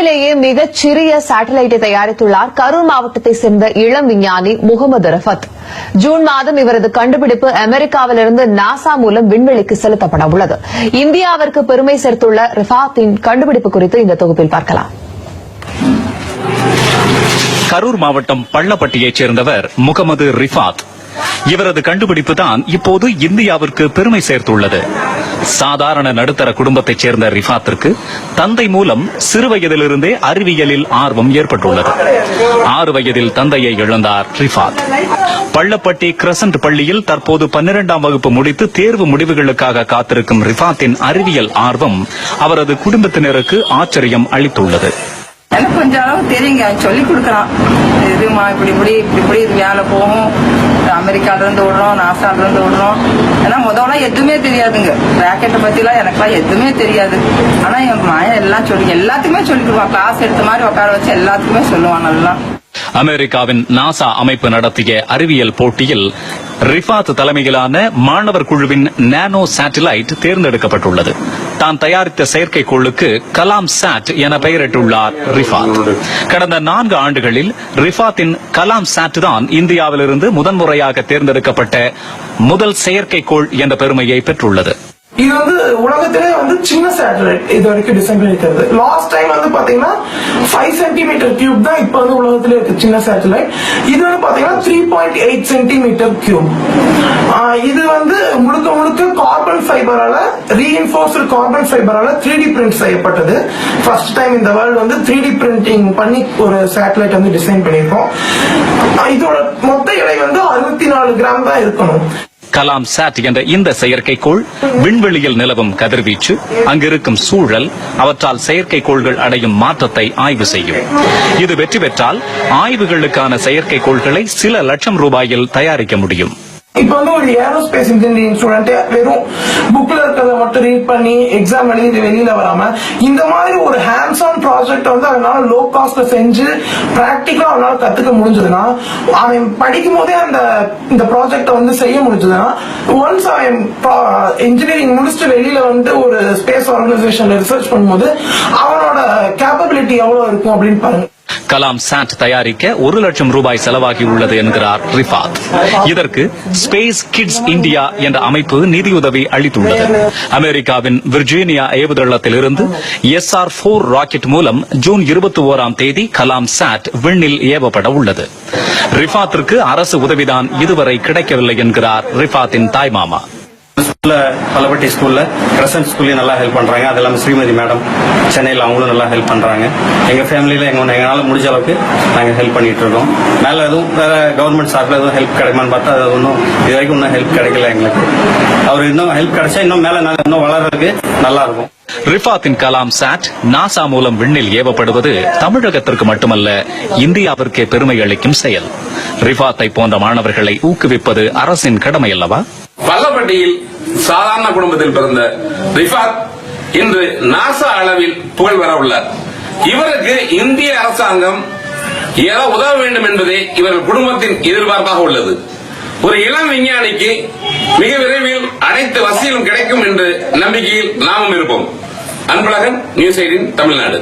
உலகத்திலேயே மிகச் சிறிய சேட்டலைட்டை தயாரித்துள்ளார் கரூர் மாவட்டத்தை சேர்ந்த இளம் விஞ்ஞானி முகமது ரஃபத். ஜூன் மாதம் இவரது கண்டுபிடிப்பு அமெரிக்காவிலிருந்து நாசா மூலம் விண்வெளிக்கு செலுத்தப்பட உள்ளது. இந்தியாவிற்கு பெருமை சேர்த்துள்ள ரிஃபாத்தின் கண்டுபிடிப்பு குறித்து இந்த தொகுப்பில் பார்க்கலாம். கரூர் மாவட்டம் பள்ளப்பட்டியைச் சேர்ந்தவர் முகமது ரிஃபாத். இவரது கண்டுபிடிப்பு தான் இப்போது இந்தியாவிற்கு பெருமை சேர்த்துள்ளது. சாதாரண நடுத்தர குடும்பத்தைச் சேர்ந்த ரிஃபாத்திற்கு தந்தை மூலம் சிறுவயதிலிருந்தே அறிவியலில் ஆர்வம் ஏற்பட்டுள்ளது. ஆறு வயதில் தந்தையை இழந்தார் ரிஃபாத். பள்ளப்பட்டி கிரசன்ட் பள்ளியில் தற்போது பன்னிரெண்டாம் வகுப்பு முடித்து தேர்வு முடிவுகளுக்காக காத்திருக்கும் ரிஃபாத்தின் அறிவியல் ஆர்வம் அவரது குடும்பத்தினருக்கு ஆச்சரியம் அளித்துள்ளது. எனக்கு கொஞ்சம் அளவு தெரியுங்க. சொல்லி கொடுக்குறான் இதுமா இப்படி இப்படி இப்படி இப்படி வேலை போகும். அமெரிக்கால இருந்து விடுறோம் நாசால இருந்து விடுறோம். ஏன்னா முதல்ல எதுவுமே தெரியாதுங்க. ராக்கெட்டை பத்திலாம் எனக்குலாம் எதுவுமே தெரியாது. ஆனா என் மாயன் எல்லாம் சொல்லி எல்லாத்துக்குமே சொல்லி கொடுப்பான் கிளாஸ் எடுத்த மாதிரி உட்கார வச்சு எல்லாத்துக்குமே சொல்லுவான் நல்லா. அமெரிக்காவின் நாசா அமைப்பு நடத்திய அறிவியல் போட்டியில் ரிஃபாத் தலைமையிலான மாணவர் குழுவின் நானோ சேட்டிலைட் தேர்ந்தெடுக்கப்பட்டுள்ளது. தான் தயாரித்த செயற்கைக்கோளுக்கு கலாம் சாட் என பெயரிட்டுள்ளார் ரிஃபாத். கடந்த நான்கு ஆண்டுகளில் ரிஃபாத்தின் கலாம் சாட் தான் இந்தியாவிலிருந்து முதன்முறையாக தேர்ந்தெடுக்கப்பட்ட முதல் செயற்கைக்கோள் என்ற பெருமையை பெற்றுள்ளது. இது வந்து உலகத்திலே வந்து சின்ன சேட்டலைட் இது வரைக்கும் டிசைன் பண்ணிருக்கிறது லாஸ்ட் டைம் வந்து பாத்தீங்கன்னா ஃபைவ் சென்டிமீட்டர் கியூப் தான் இப்ப வந்து உலகத்துல இருக்கு சின்ன சேட்டலைட் இது வந்து பாத்தீங்கன்னா three point eight centimetre cube இது வந்து முழுக்க முழுக்க கார்பன் ஃபைபரால ரீஎன்போர்ஸ்டு கார்பன் ஃபைபரால த்ரீ டி பிரிண்ட் செய்யப்பட்டது. ஃபர்ஸ்ட் டைம் இந்த வேர்ல்டு வந்து த்ரீ டி பிரிண்டிங் பண்ணி ஒரு சேட்டலைட் வந்து டிசைன் பண்ணியிருக்கோம். இதோட மொத்த எடை வந்து அறுபத்தி நாலு கிராம் தான் இருக்கணும். கலாம் சாட் என்ற இந்த செயற்கைக்கோள் விண்வெளியில் நிலவும் கதிர்வீச்சு அங்கிருக்கும் சூழல் அவற்றால் செயற்கைக்கோள்கள் அடையும் மாற்றத்தை ஆய்வு செய்யும். இது வெற்றி பெற்றால் ஆய்வுகளுக்கான செயற்கைக்கோள்களை சில லட்சம் ரூபாயில் தயாரிக்க முடியும். இப்ப வந்து ஒரு ஏரோஸ்பேஸ் இன்ஜினியரிங் ஸ்டூடெண்ட் வெறும் புக்ல இருக்கிறத மட்டும் ரீட் பண்ணி எக்ஸாம் எழுதி வெளியில வராம இந்த மாதிரி ஒரு ஹேண்ட்ஸ் ஆன் ப்ராஜெக்ட் வந்து அவனால லோ காஸ்ட்ல செஞ்சு பிராக்டிக்கலா அவனால கத்துக்க முடிஞ்சதுன்னா அவன் படிக்கும் போதே அந்த இந்த ப்ராஜெக்ட வந்து செய்ய முடிஞ்சதுன்னா ஒன்ஸ் அவன் இன்ஜினியரிங் முடிச்சுட்டு வெளியில வந்து ஒரு ஸ்பேஸ் ஆர்கனைசேஷன்ல ரிசர்ச் பண்ணும்போது அவனோட கேப்பபிலிட்டி எவ்வளவு இருக்கும் அப்படின்னு பாருங்க. கலாம் சாட் தயாரிக்க ஒரு லட்சம் ரூபாய் செலவாகி உள்ளது என்கிறார் ரிஃபாத். இதற்கு ஸ்பேஸ் கிட்ஸ் இந்தியா என்ற அமைப்பு நிதியுதவி அளித்துள்ளது. அமெரிக்காவின் விர்ஜீனியா ஏவுதளத்திலிருந்து எஸ் ஆர் போர் ராக்கெட் மூலம் ஜூன் இருபத்தி ஓராம் தேதி கலாம் சாட் விண்ணில் ஏவப்பட உள்ளது. ரிஃபாத்திற்கு அரசு உதவிதான் இதுவரை கிடைக்கவில்லை என்கிறார் ரிஃபாத்தின் தாய்மாமா. ஸ்கூல்ல பள்ளப்பட்டி ஸ்கூல்ல கிரசன்ட் ஸ்கூல்லையும் நல்லா ஹெல்ப் பண்றாங்க. அது இல்லாம ஸ்ரீமதி மேடம் சென்னையில் அவங்களும் நல்லா ஹெல்ப் பண்றாங்க. எங்க ஃபேமிலியில எங்க எங்களால முடிஞ்ச அளவுக்கு நாங்க ஹெல்ப் பண்ணிட்டு இருக்கோம். மேல எதுவும் வேற கவர்மெண்ட் சார்பில் எதுவும் ஹெல்ப் கிடைக்குமான்னு பார்த்தா அது ஒன்றும் இது வரைக்கும் இன்னும் ஹெல்ப் கிடைக்கல எங்களுக்கு. அவர் இன்னும் ஹெல்ப் கிடைச்சா இன்னும் மேல நல்லா- இன்னும் வளர்றதுக்கு நல்லா இருக்கும். ரிஃபாத்தின் கலாம் சாட் நாசா மூலம் விண்ணில் ஏவப்படுவது தமிழகத்திற்கு மட்டுமல்ல இந்தியாவிற்கே பெருமை அளிக்கும் செயல். ரிஃபாத்தை போன்ற மாணவர்களை ஊக்குவிப்பது அரசின் கடமை அல்லவா? பல்லப்பட்டியில் சாதாரண குடும்பத்தில் பிறந்த ரிஃபாத் இன்று நாசா அளவில் புகழ் பெற உள்ளார். இவருக்கு இந்திய அரசாங்கம் ஏதோ உதவ வேண்டும் என்பதே இவர்கள் குடும்பத்தின் எதிர்பார்ப்பாக உள்ளது. ஒரு இளம் விஞ்ஞானிக்கு மிக விரைவில் அனைத்து வசதிகளும் கிடைக்கும் என்று நம்பிக்கையில் நாமும் இருப்போம். Anbazhagan news eighteen Tamil Nadu.